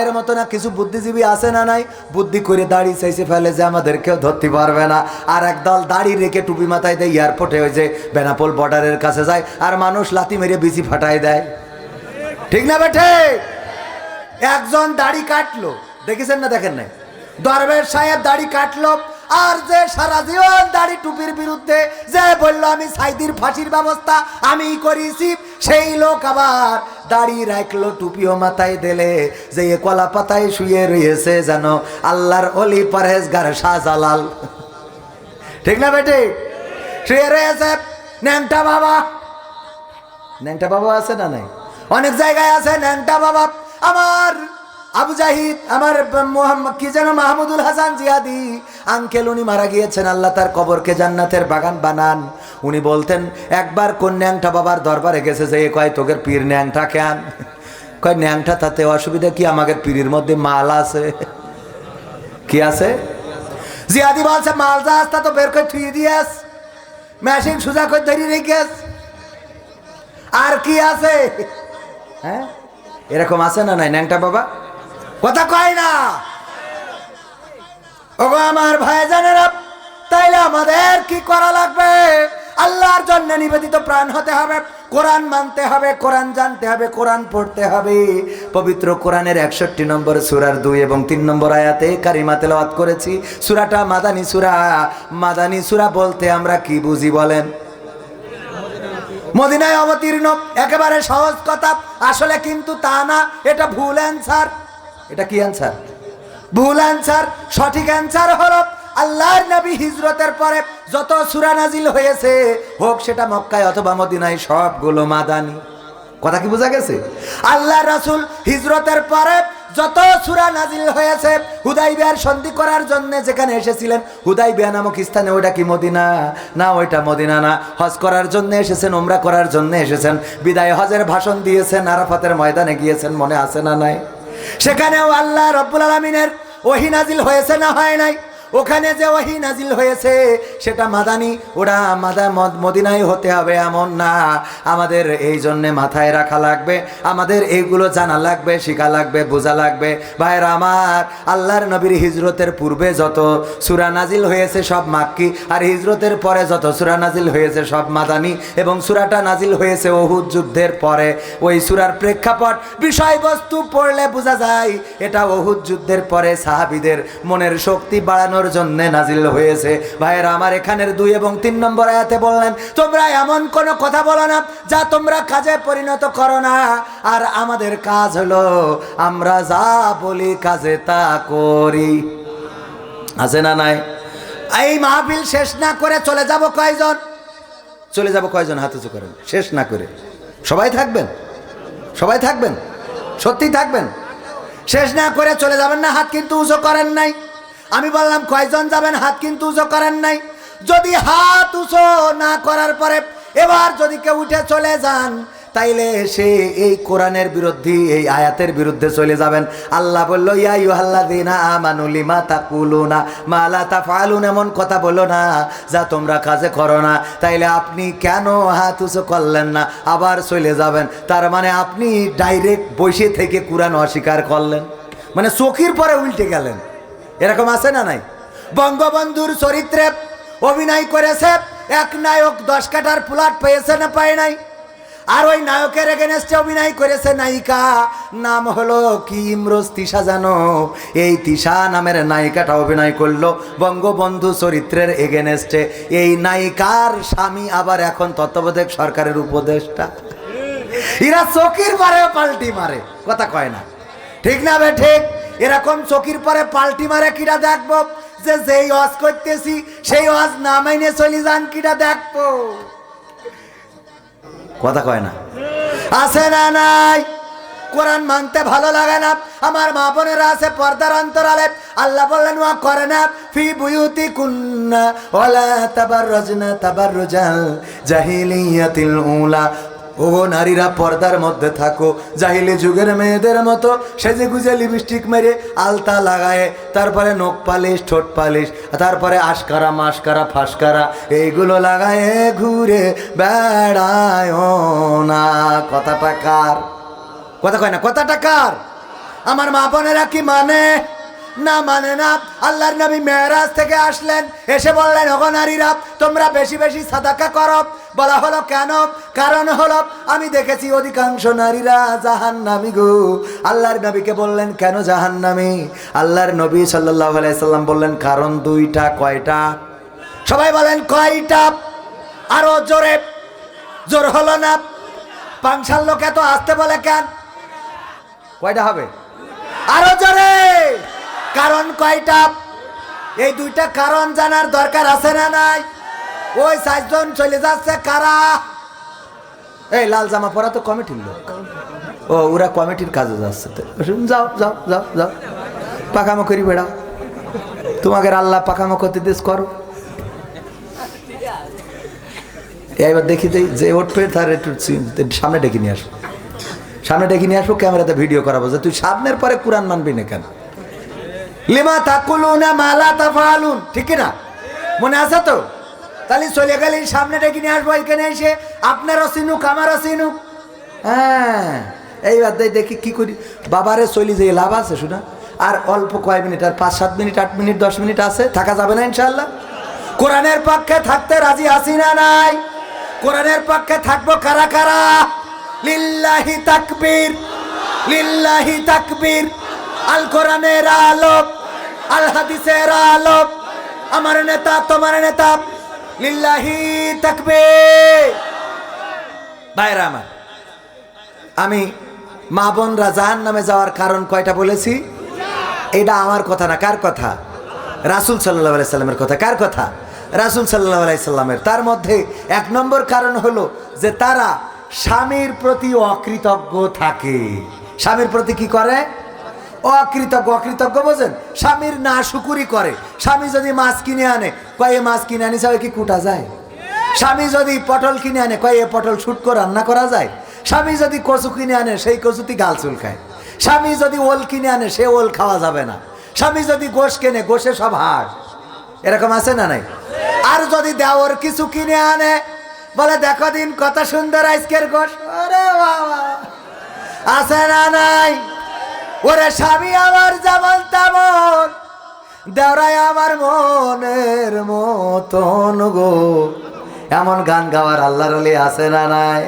এর মতো না কিছু বুদ্ধিজীবী আছে না নাই? বুদ্ধি করে দাড়ি চাইছে ফেলে যে আমাদের কেউ ধরতে পারবে না। আর একদল দাড়ি রেখে টুপি মাথায় দেয় এয়ারপোর্টে হয়েছে বেনাপোল বর্ডারের কাছে যায়, আর মানুষ লাতি মেরে বিচি ফাটাই দেয়। ঠিক না বেঠে? একজন দাড়ি কাটলো। দেখেছেন না দেখেন নাই? দরবের সাহেব দাড়ি কাটলো আর যে সারা জীবন দাড়ি টুপির বিরুদ্ধে যে বলল, আমি সাইদির ফাঁসির ব্যবস্থা আমি করেছি, সেই লোক আবার দাড়ি রাখল, টুপিও মাথায় দিলে। যে কলা পাতায় শুয়ে রয়েছে যেন আল্লাহর অলি পরহেজগার শাহজালাল। ঠিক না বেটি? শুয়ে রয়েছে। ন্যাংটা বাবা। ন্যাংটা বাবা আছে না নাই? অনেক জায়গায় আছে ন্যাংটা বাবা। আমার আবু জাহিদ, আমার কি যেন মাহমুদুল হাসান জিয়াদি। আঙ্কেল, উনি মারা গিয়েছেন, আল্লাহ তার কবরকে জান্নাতের বাগান বানান। উনি বলতেন, একবার কোন ন্যাংটা বাবার দরবারে গেছে যে কয় তোকের পীর ন্যাংটা কেন? কয়, ন্যাংটা, তাতে অসুবিধা কি? আমাদের পীরের মধ্যে মাল আছে। কি আছে? জিয়াদি বলছে, মাল যা আসতা তো বের করে থুই দিয়াস। মেশিন সুজা করে ধরি রেখেস। আর কি আছে? হ্যাঁ? এরকম আছে না নাই? ন্যাংটা বাবা? কথা কয় না। ওগো আমার ভাই জানেরা তাইলে আমাদের কি করা লাগবে? আল্লাহর জন্য নিবেদিত প্রাণ হতে হবে, কোরআন মানতে হবে, কোরআন জানতে হবে, কোরআন পড়তে হবে। পবিত্র কোরআনের একষট্টি নম্বর সুরার দুই এবং তিন নম্বর আয়াতে কারিমা তেলাওয়াত করেছি। সুরাটা মাদানি সুরা। মাদানি সুরা বলতে আমরা কি বুঝি বলেন? মদিনায় অবতীর্ণ, একেবারে সহজ কথা, আসলে কিন্তু তা না, এটা ভুল অ্যান্সার এটা কি অ্যান্সার ভুল অ্যান্সার সঠিক অ্যান্সার হলো আল্লাহর নবী হিজরতের পরে যত সুরা নাজিল হয়েছে, হোক সেটা মক্কায় অথবা মদিনায় সবগুলো মাদানি। কথা কি বোঝা গেছে? আল্লাহ রাসূল হিজরতের পরে যত সুরা নাজিল হয়েছে, হুদাইবিয়ার সন্ধি করার জন্য যেখানে এসেছিলেন, হুদাইবিয়া নামক স্থানে ওইটা কি মদিনা? না, ওইটা মদিনা না। হজ করার জন্য এসেছেন ওমরা করার জন্য এসেছেন, বিদায় হজের ভাষণ দিয়েছেন, আরাফাতের ময়দানে গিয়েছেন, মনে আছে না নাই? সেখানেও আল্লাহ রব্বুল আলমিনের ওহিনাজিল হয়েছে না হয় নাই? ওখানে যে ওহি নাজিল হয়েছে, সেটা মাদানি, ওরা মাদা মদ- মদিনায় হতে হবে এমন না। আমাদের এই জন্যে মাথায় রাখা লাগবে, আমাদের এইগুলো জানা লাগবে, শেখা লাগবে, বোঝা লাগবে। ভাইরা আমার, আল্লাহর নবীর হিজরতের পূর্বে যত সুরা নাজিল হয়েছে সব মাক্কি, আর হিজরতের পরে যত সুরা নাজিল হয়েছে সব মাদানি, এবং সুরাটা নাজিল হয়েছে ওহুদ যুদ্ধের পরে। ওই সুরার প্রেক্ষাপট বিষয়বস্তু পড়লে বোঝা যায়, এটা ওহুদ যুদ্ধের পরে সাহাবিদের মনের শক্তি বাড়ানোর জন্য নাজিল হয়েছে। ভাইয়েরা, আমার এখানের দুই এবং তিন নম্বর আয়াতে বললেন, তোমরা এমন কোনো কথা বলো না যা তোমরা কাজে পরিণত করো না। আর আমাদের কাজ হলো, আমরা যা বলি কাজে তা করি। আছে না নাই? এই মাহফিল শেষ না করে চলে যাব কয়জন? চলে যাব কয়জন? হাতে উঁচু করেন। শেষ না করে। সবাই থাকবেন? সবাই থাকবেন? সত্যি থাকবেন? শেষ না করে চলে যাবেন না? হাত কিন্তু উঁচু করেন নাই। আমি বললাম, কয়জন যাবেন? হাত কিন্তু উঁচু করেন নাই। যদি হাত উঁচু না করার পরে এবার যদি কেউ উঠে চলে যান, তাইলে সে এই কোরআনের বিরুদ্ধে, এই আয়াতের বিরুদ্ধে চলে যাবেন। আল্লাহ বলল, ইয়া ইউহাল্লাযীনা আমানু লিমা তাকুলুনা মা লা তাফআলুন? এমন কথা বলো না, যা তোমরা কাজে করো না। তাইলে আপনি কেন হাত উঁচু করলেন না? আবার চলে যাবেন। তার মানে আপনি ডাইরেক্ট বসে থেকে কোরআন অস্বীকার করলেন। মানে চোখের পরে উল্টে গেলেন। এরকম আছে না নাই? বঙ্গবন্ধুর চরিত্রে অভিনয় করেছে, এক নায়ক দশ কাটার প্লট পেয়েছে না পায় নাই? আর ওই নায়কের এগেনস্টে অভিনয় করেছে নায়িকা, নাম হলো কি ইমরোজ তিশা জানো এই তিশা নামের নায়িকাটা অভিনয় করল বঙ্গবন্ধু চরিত্রের এগেনস্টে এই নায়িকার স্বামী আবার এখন তত্ত্বাবধায়ক সরকারের উপদেষ্টা। এরা চকির পরে পাল্টি মারে, কথা কয় না। ঠিক না বে, ঠিক? এরকম চকির পরে পাল্টি মারে কিটা দেখব? যে যেই ওয়াজ করতেছি, সেই ওয়াজ না মাইনে চলি যান কিটা দেখব? কথা কয় না। আছে না নাই? কোরআন মানতে ভালো লাগে না। আমার মা বোনেরা আছে পর্দার অন্তরালে। আল্লাহ বললেন, ওয়া করে না। ফি বুয়ুতি কুন্না ওয়ালা তাবাররাজনা তাবাররুজাল জাহিলিয়াতিল উলা। ও নারীরা পর্দার মধ্যে থাকো, জাহিলি যুগের মেয়েদের মতো সেজে গুজে লিপস্টিক মেরে আলতা লাগায়, তারপরে নখ পালিশ, ঠোঁট পালিশ, তারপরে আশকারা মাসকারা ফাসকারা, এইগুলো লাগায় ঘুরে বেড়ায় না। কথাটা কার? কথা কয় না, কথাটা কার? আমার মা বোনেরা কি মানে? না মানে না, আল্লাহর নবী মেহরাজ থেকে আসলেন, এসে বললেন, ওগো নারীরা, তোমরা বেশি বেশি সাদাকা করো। বলা হলো কেন? কারণ হলো, আমি দেখেছি অধিকাংশ নারীরা জাহান নামি গো। আল্লাহর নবীকে বললেন, কেন জাহান নামি আল্লাহর নবী সাল্লাহ আলাইসাল্লাম বললেন, কারণ দুইটা, কয়টা? সবাই বলেন, কয়টা? আরও জোরে, জোর হলো না। পাংশাল লোক এত আসতে বলে কেন? কয়টা হবে? আরও জোরে, কারণ কয়টা? এই দুইটা কারণ জানার দরকার আছে না নাই? ওই সাতজন চলে যাচ্ছে কারা? এই লাল জামা পরা তো কমিটির লোক। ও, ওরা কমিটির কাজে যাচ্ছে যাও যাও যাও যাও। পাকামো করি বেড়াও তোমাকে আল্লাহ পাকামো করতে দিস করো। এবার দেখি যে উঠবে তার একটু সামনে ডেকে নিয়ে আসব সামনে ডেকে নিয়ে আসব ক্যামেরাতে ভিডিও করাবো, যে তুই সামনের পরে কোরআন মানবি না কেন? লিমা তাকুলুনা মালা তাফালুন। ঠিক না? মনে আছে তো? তাহলে চলে গেলে সামনে ডেকে নিয়ে আসব, এখানে এসে। আপনারও চিনুক, আমারও চিনুক। হ্যাঁ এইবার দেখি কি করি। বাবারে চলি যে লাভ আছে, শোনা। আর অল্প কয় মিনিট, আর পাঁচ সাত মিনিট, আট মিনিট, দশ মিনিট আছে, থাকা যাবে না ইনশাল্লাহ কোরআনের পক্ষে থাকতে রাজি আছি না নাই? কোরআনের পক্ষে থাকব কারা কারা? লিল্লাহি তাকবীর লিল্লাহি তাকবীর। আল কোরআনের আলোক, আল হাদিসের আলোক। আমার নেতা, তোমার নেতা। লিল্লাহি তাকবীর। ভাইরা আমার আমি মা বোনরা জাহান নামে যাওয়ার কারণ কয়টা বলেছি? এটা আমার কথা না, কার কথা? রাসুল সাল্লাহ সাল্লামের কথা, কার কথা? রাসুল সাল্লাহ সাল্লামের। তার মধ্যে এক নম্বর কারণ হলো যে তারা স্বামীর প্রতি অকৃতজ্ঞ থাকে। স্বামীর প্রতি কি করে? অকৃতজ্ঞ অকৃতজ্ঞ বোঝেন? স্বামীর না শুকুরি করে। স্বামী যদি মাছ কিনে আনে, কয় মাছ কিনে আনি সবাই কি কুটা যায়? স্বামী যদি পটল কিনে আনে, কয় পটল শুট করে রান্না করা যায়? স্বামী যদি কচু কিনে আনে, সেই কচুতি গাল চুলকায়। স্বামী যদি ওল কিনে আনে, সে ওল খাওয়া যাবে না। স্বামী যদি গোশ কেনে, গোশে সব হাড়। এরকম আছে না নাই? আর যদি দেওয়ার কিছু কিনে আনে, বলে, দেখো দিন কত সুন্দর আজকের গোশ। বাবা! আছে না নাই? ওরে স্বামী, আমার যেমন তেমন। দেওরাই আমার মনের মতন গো। এমন গান গাওয়ার আল্লাহর আলী আছে না নাই?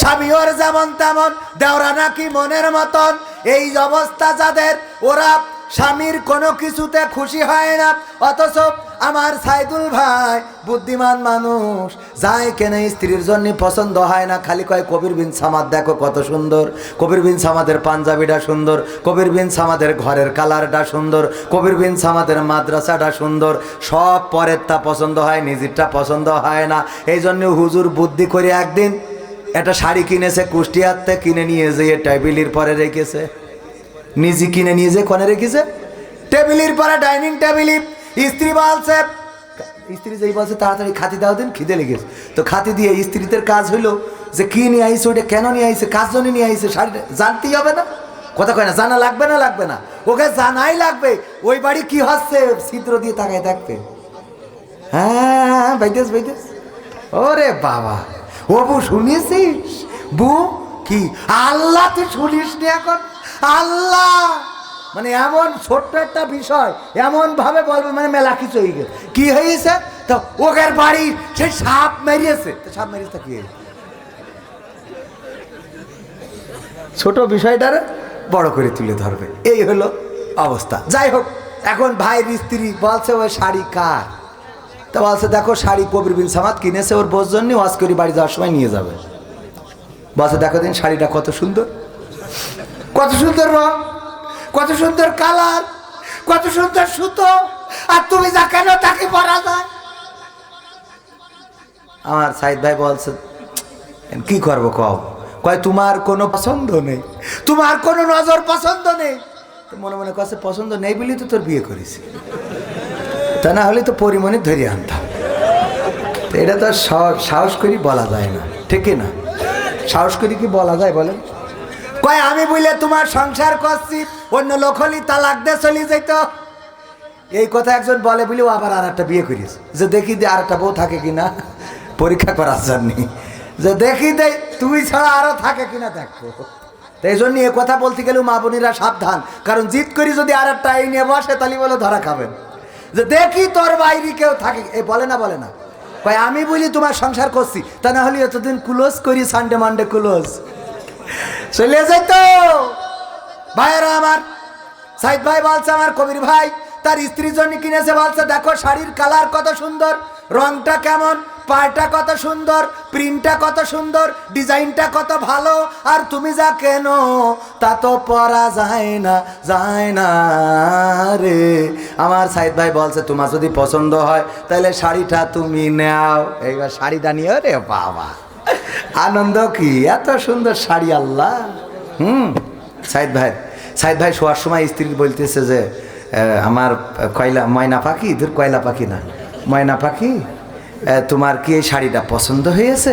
স্বামী, ওর যেমন তেমন, দেওরা নাকি মনের মতন। এই অবস্থা যাদের, ওরা স্বামীর কোনো কিছুতে খুশি হয় না। অথচ আমার সাইদুল ভাই বুদ্ধিমান মানুষ। যাই কেনে স্ত্রীর জন্য পছন্দ হয় না। খালি কয়, কবির বিন সামাদ, দেখো কত সুন্দর। কবির বিন সামাদের পাঞ্জাবিটা সুন্দর। কবির বিন সামাদের ঘরের কালারটা সুন্দর। কবির বিন সামাদের মাদ্রাসাটা সুন্দর। সব পরের তা পছন্দ হয়, নিজেরটা পছন্দ হয় না। এই জন্য হুজুর বুদ্ধি করে একদিন একটা শাড়ি কিনেছে কুষ্টিয়াতে কিনে নিয়ে যেয়ে টেবিলের পরে রেখেছে। নিজে কিনে যে কোনে রেখেছে। টেবিলের পরে ডাইনিং টেবিলে, স্ত্রী বলছে, স্ত্রী যেই বলছে, তাড়াতাড়ি খাতি দাও দিন, খিদে লেগেছে। তো খাতি দিয়ে স্ত্রীদের কাজ হইল যে, কি নিয়ে আইছে, ওইটা কেন নিয়ে আইসে কাজ জন্য নিয়ে আইছে, শাড়িটা জানতেই হবে না? কথা কয় না, জানা লাগবে না লাগবে না। ওকে জানাই লাগবে, ওই বাড়ি কি হচ্ছে? ছিদ্র দিয়ে তাকায় থাকবে হ্যাঁ বাইদেস বাইদেস ওরে বাবা ও বউ শুনিয়েছিস বু, কি? আল্লাহ তুই শুনিস নি এখন? আল্লাহ! মানে এমন ছোট্ট একটা বিষয় এমন ভাবে বলবে মানে মেলা কিছু হয়ে গেছে। কি হয়েছে? তো ওগের বাড়ি, সে সাপ মেরিয়েছে। সাপ মেরিয়েছে কি? হয়েছে? ছোট বিষয়টারে বড় করে তুলে ধরবে। এই হলো অবস্থা। যাই হোক, এখন ভাইয়ের স্ত্রী বলছে, ওই শাড়ি কার? তা বলছে, দেখো, শাড়ি কবির বিন সামাদ কিনেছে, ওর বোঝ জন্য ওয়াজ করি বাড়ি যাওয়ার সময় নিয়ে যাবে। বলছে, দেখো দিন, শাড়িটা কত সুন্দর। কত সুন্দর রং, কত সুন্দর কালার, কত সুন্দর সুতো, আর তুমি যা কেন তাকে পরা যায়? আমার সাইদ ভাই বলছে কি করব কও? কয়, তোমার কোনো পছন্দ নেই, তোমার কোনো নজর পছন্দ নেই। মনে মনে কাছে, পছন্দ নেই বলেই তো তোর বিয়ে করেছি। তা না হলে তো পরিমণি ধরে আনতাম এটা তো সাহস করি বলা যায় না, ঠিকই না? সাহস করি কি বলা যায় বলেন? কয়, আমি বলে তোমার সংসার করছি, অন্য লোক হলি তালাক দিয়ে চলে যেত এই কথা একজন বলে বলেও আবার আর একটা বিয়ে করিস যে দেখি দে আর একটা বউ থাকে কিনা, পরীক্ষা করার জন্য। যে দেখি দে তুই ছাড়া আরও থাকে কিনা, দেখো। তো এই জন্য এ কথা বলতে গেলেও মা বোনেরা সাবধান। কারণ জিত করি যদি আর একটা এই নিয়ে বসে, তাহলে বলে ধরা খাবেন। যে দেখি তোর বাইরে কেউ থাকে, এ বলে না বলে না। কয়, আমি বলি তোমার সংসার করছি, তা না হলে এতদিন ক্লোজ করি সানডে মানডে ক্লোজ চলে যাই তো ভাইয়েরা আমার, সাইদ ভাই বলছে, আমার কবির ভাই, তার স্ত্রীর জন্য কিনেছে বলছে, দেখো শাড়ির কালার কত সুন্দর, রংটা কেমন পাটা কত সুন্দর, প্রিন্টটা কত সুন্দর, ডিজাইনটা কত ভালো, আর তুমি যা কেন, তা তো পরা যায় না যায় না রে। আমার সাইদ ভাই বলছে, তোমার যদি পছন্দ হয়, তাহলে শাড়িটা তুমি নাও। এইবার শাড়িটা নিয়ে রে বাবা। আনন্দ কি? এত সুন্দর শাড়ি, আল্লাহ। হুম, সাইদ ভাই সাইদ ভাই শোয়ার সময় স্ত্রী বলতেছে যে আমার কয়লা, ময়না পাখি? তোর কয়লা পাখি না। ময়না পাখি তোমার কি এই শাড়িটা পছন্দ হয়েছে?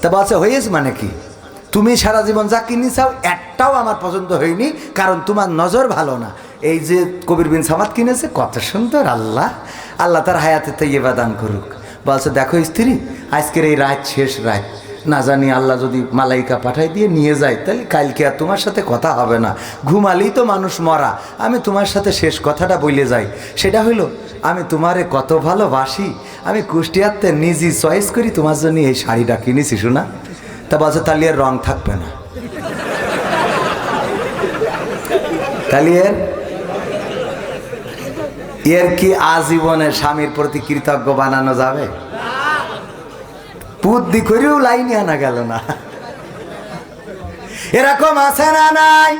তা বলছে, হয়েছে মানে কি? তুমি সারা জীবন যা কিনি চাও, একটাও আমার পছন্দ হয়নি, কারণ তোমার নজর ভালো না। এই যে কবির বিন সামাদ কিনেছে, কত সুন্দর, আল্লাহ। আল্লাহ তার হায়াতে তৈবা দান করুক। বলছে, দেখো স্ত্রী, আজকের এই রাত শেষ রাত। না জানি আল্লাহ যদি মালাইকা পাঠাই দিয়ে নিয়ে যায়, তাহলে কালকে আর তোমার সাথে কথা হবে না। ঘুমালেই তো মানুষ মরা। আমি তোমার সাথে শেষ কথাটা বলে যাই। সেটা হইল, আমি তোমারে কত ভালোবাসি, আমি কুষ্টিয়াতে নিজে চয়েস করি তোমার জন্য এই শাড়িটা কিনেছি, শোনা। তা বলছে তাহলে এর রং থাকবে না। তাহলে এর এর কি আজীবনে স্বামীর প্রতি কৃতজ্ঞ বানানো যাবে? বুদ্ধি করেও লাইনে আনা গেল না। এরকম আছে না নাই?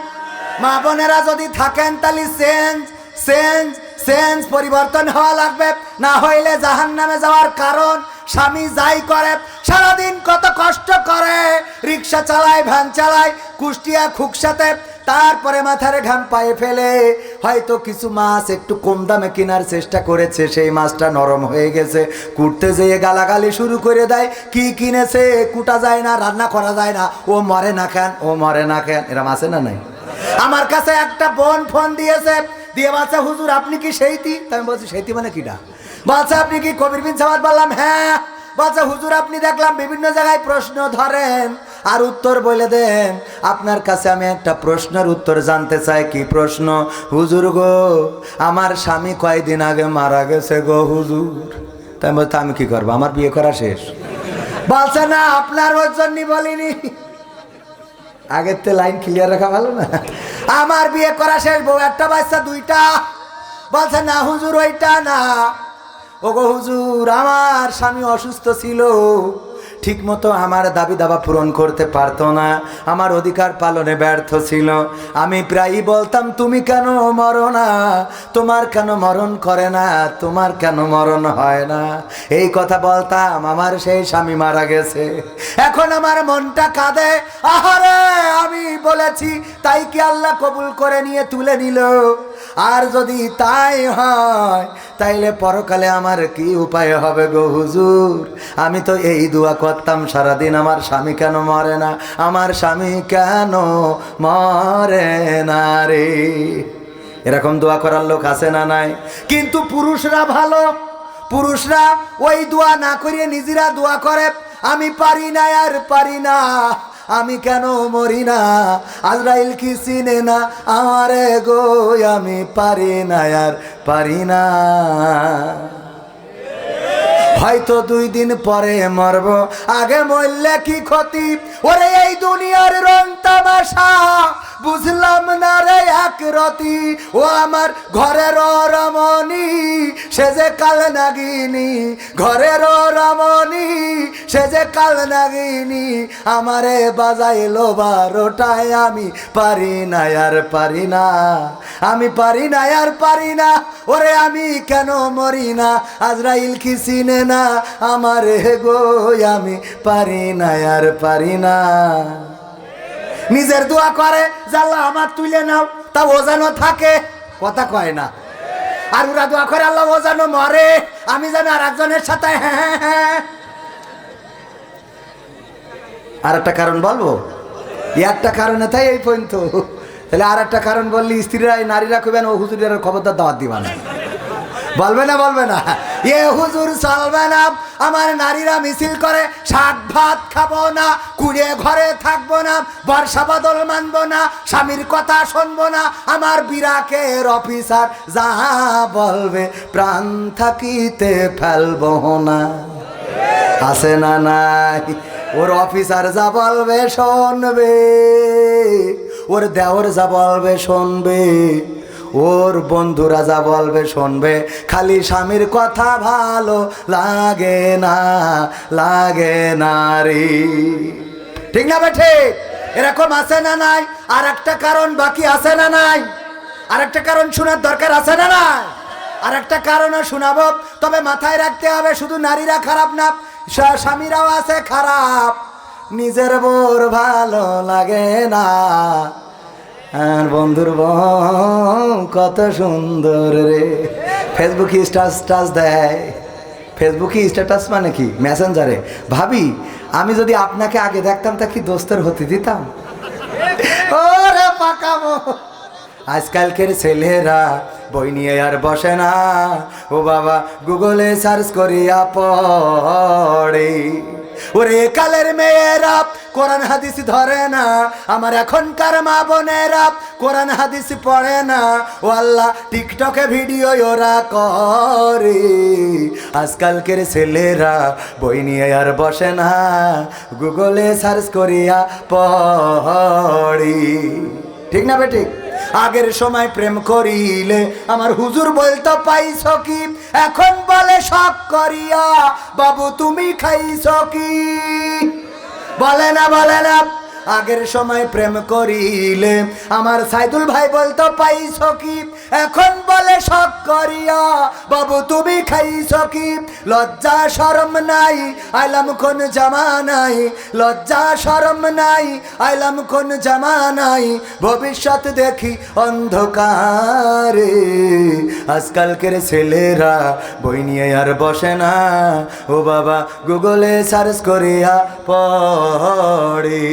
মা বোনেরা যদি থাকেন তাহলে চেঞ্জ চেঞ্জ চেঞ্জ পরিবর্তন হওয়া লাগবে। না হইলে জাহান নামে যাওয়ার কারণ স্বামী যাই করে, সারাদিন কত কষ্ট করে, রিক্সা চালায়, ভ্যান চালায়, কুষ্টিয়া, খুকসাতে তারপরে মাথার ঘাম পায়ে ফেলে। হয়তো কিছু মাছ একটু কম দামে কেনার চেষ্টা করেছে, সেই মাছটা নরম হয়ে গেছে। কুটতে যেয়ে গালাগালি শুরু করে দেয়, কি কিনেছে? কুটা যায় না, রান্না করা যায় না। ও মরে না খান ও মরে না খান এরম আছে না নাই? আমার কাছে একটা বোন ফোন দিয়েছে। দিয়ে বাচ্চা হুজুর, আপনি কি সেইতি? আমি বলছি, সেইতি মানে কিটা বাচ্চা আপনি কি কবির বিন সামাদ বললাম? হ্যাঁ। বাচ্চা হুজুর, আপনি দেখলাম বিভিন্ন জায়গায় প্রশ্ন ধরেন। আর উত্তর বলে দেন। আপনার কাছে আমি একটা প্রশ্নের উত্তর জানতে চাই। কি প্রশ্ন? হুজুর গো, আমার স্বামী কয়দিন আগে মারা গেছে গো হুজুর। তাই বলতে আমি কি করব? আমার বিয়ে করা শেষ। বলছে না, আপনার ওর বলিনি। আগের তো লাইন ক্লিয়ার রাখা ভালো না? আমার বিয়ে করা শেষ, বউ একটা বাচ্চা, দুইটা। বলছে না, হুজুর ওইটা না। ওগো হুজুর, আমার স্বামী অসুস্থ ছিল। ঠিক মতো আমার দাবি দাবা পূরণ করতে পারতো না। আমার অধিকার পালনে ব্যর্থ ছিল। আমি প্রায়ই বলতাম, তুমি কেন মরো না? তোমার কেন মরণ করে না? তোমার কেন মরণ হয় না? এই কথা বলতাম, আমার সেই স্বামী মারা গেছে। এখন আমার মনটা কাঁদে, আহারে, আমি বলেছি, তাই কি আল্লাহ কবুল করে নিয়ে তুলে নিল? আর যদি তাই হয়, তাইলে পরকালে আমার কি উপায় হবে গো হুজুর? আমি তো এই দোয়া করতাম সারাদিন, আমার স্বামী কেন মরে না? আমার স্বামী কেন মরে না রে? এরকম দোয়া করার লোক আছে না নাই? কিন্তু পুরুষরা ভালো। পুরুষরা ওই দোয়া না করিয়ে নিজেরা দোয়া করে, আমি পারি না আর পারি না। আমি কেন মরি না? আজরাইল কি চিনে না? আমারে গো আমি পারি না আর পারি না। হয়তো দুই দিন পরে মরব। আগে মরলে কি ক্ষতি? ওরে এই দুনিয়ার রং তামাশা, বুঝলাম না রে এক রতি। ও আমার ঘরের রমণী, সে যে কাল নাগিনী, ঘরের রমণী, সে যে কাল নাগিনী, আমারে বাজাইলো বারোটায় আমি পারি না, আর পারি না, আমি পারি না, আর পারি না, ওরে আমি কেন মরি না, আজরাইল কি চিনে না, আমারে গো, আমি পারি না, আর পারি না। নিজের দোয়া করে জাল্লা আমার তুলে নাও, তা ও যেন থাকে, কথা কয় না। আর ওরা দোয়া করে আল্লাহ ও যেন মরে। আমি যেন আর একজনের সাথে হ্যাঁ হ্যাঁ হ্যাঁ। আর একটা কারণ বলব? একটা কারণে তাই এই পর্যন্ত। তাহলে আর একটা কারণ বললি, স্ত্রীরা নারীরা কবেন ও হুজুরের খবরদার দাওয়াত দিবা না। বলবে না বলবে না। এ হুজুর চলবে না আমার নারীরা মিছিল করে শাক ভাত খাব না, কুড়ে ঘরে থাকব না, বর্ষা বাদল মানবো না, স্বামীর কথা শুনব না, আমার বিরাকের অফিসার যা বলবে, প্রাণ থাকিতে ফেলব না। আছে না নাই? ওর অফিসার যা বলবে, শুনবে। ওর দেওর যা বলবে, শুনবে। ওর বন্ধুরা যা বলবে, শুনবে, খালি স্বামীর কথা ভালো লাগে না লাগে না রে। ঠিক না বেঠে এরকম আছে না নাই? আর একটা কারণ বাকি আছে না নাই? আর একটা কারণ শোনার দরকার আছে না নাই? আর একটা কারণও শোনাবো। তবে মাথায় রাখতে হবে, শুধু নারীরা খারাপ না স্বামীরাও আছে খারাপ। নিজের বোর ভালো লাগে না। আর বন্ধুর কত সুন্দর রে। ফেসবুকে টাস দেয়? ফেসবুকে স্ট্যাটাস মানে কি? মেসেঞ্জারে ভাবি, আমি যদি আপনাকে আগে দেখতাম, তা কি দোস্তের হতে দিতাম? আজকালকের ছেলেরা বই নিয়ে আর বসে না। ও বাবা গুগলে সার্চ করিয়া পড়ে। ওরে কালের মেয়েরা, কোরআন হাদিস ধরে না, আমার এখনকার মা বোনেরা, কোরআন হাদিস পড়ে না। ও আল্লাহ, টিকটকে ভিডিও ওরা করে। আজকালকের ছেলেরা বই নিয়ে আর বসে না, গুগলে সার্চ করিয়া পড়ি। ঠিক না বেঠিক আগের সময় প্রেম করিলে। আমার হুজুর বলতো, পাইছ কি? এখন বলে শখ করিয়া। বাবু, তুমি খাইছ কি? বলে না বলে না। আগের সময় প্রেম করিলে। আমার সাইদুল ভাই বলতো, পাইছ কি? এখন বলে, শখ করিয়া। বাবু, তুমি খাইছ কি? লজ্জা, শরম নাই, আইলাম কোন জামা নাই। লজ্জা, শরম নাই, আইলাম কোন জামা নাই। ভবিষ্যৎ দেখি অন্ধকারে। আজকালকের ছেলেরা বই নিয়ে আর বসে না। ও বাবা, গুগলে সার্চ করিয়া পড়ে।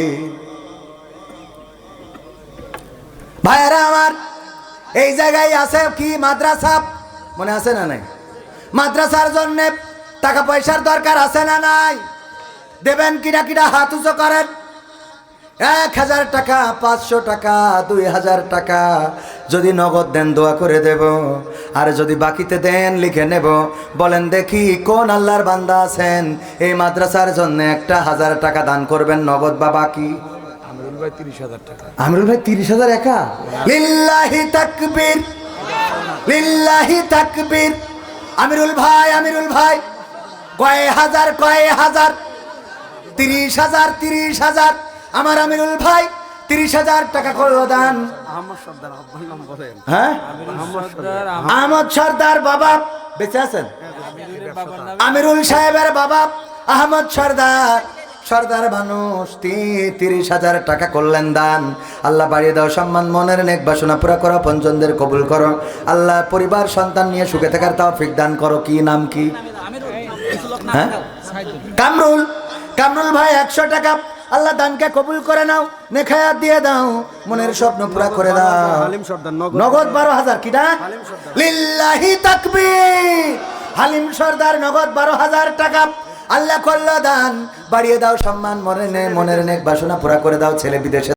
ভাইয়ারা আমার, এই জায়গায় আছে কি মাদ্রাসা? মনে আছে না নাই? মাদ্রাসার জন্য টাকা পয়সার দরকার আছে না নাই? দেবেন কিনা কিনা হাত উঁচু করেন। এক হাজার টাকা, পাঁচশো টাকা, দুই হাজার টাকা, যদি নগদ দেন দোয়া করে দেব। আর যদি বাকিতে দেন, লিখে নেব। বলেন দেখি কোন আল্লাহর বান্দা আছেন? এই মাদ্রাসার জন্য একটা হাজার টাকা দান করবেন, নগদ বা বাকি? আমিরুল ভাই তিরিশ হাজার টাকা। আমিরুল ভাই তিরিশ হাজার একা? লিল্লাহি তাকবীর লিল্লাহি তাকবীর। আমিরুল ভাই আমিরুল ভাই কয় হাজার কয় হাজার? তিরিশ হাজার তিরিশ হাজার। আমার আমিরুল ভাই তিরিশ হাজার টাকা করল দান? হ্যাঁ? আহমদ সর্দার আহমদ। সর্দার বাবা বেঁচে আছেন? আমিরুল সাহেবের বাবা আহমদ সর্দার। সর্দার মানুষ তিরিশ হাজার টাকা করলেন দান। আল্লাহ বাড়িয়ে দাও সম্মান মনের নেক বাসনা পুরা করো পঞ্চমদের কবুল করো। আল্লাহ পরিবার সন্তান নিয়ে সুখে থাকার তাও ফিক দান করো। কি নাম কি? হ্যাঁ? কামরুল। কামরুল ভাই একশো টাকা। আল্লাহ দানকে কবুল করে নাও নেখায়াত দিয়ে দাও। মনের স্বপ্ন পুরা করে দাও। হালিম সর্দার নগদ নগদ বারো হাজার কিটা লিল্লাহি তাকবীর। হালিম সর্দার নগদ বারো হাজার টাকা। আল্লাহ করল দান বাড়িয়ে দাও সম্মান মনে নে মনের নেক বাসনা পুরা করে দাও ছেলে বিদেশে।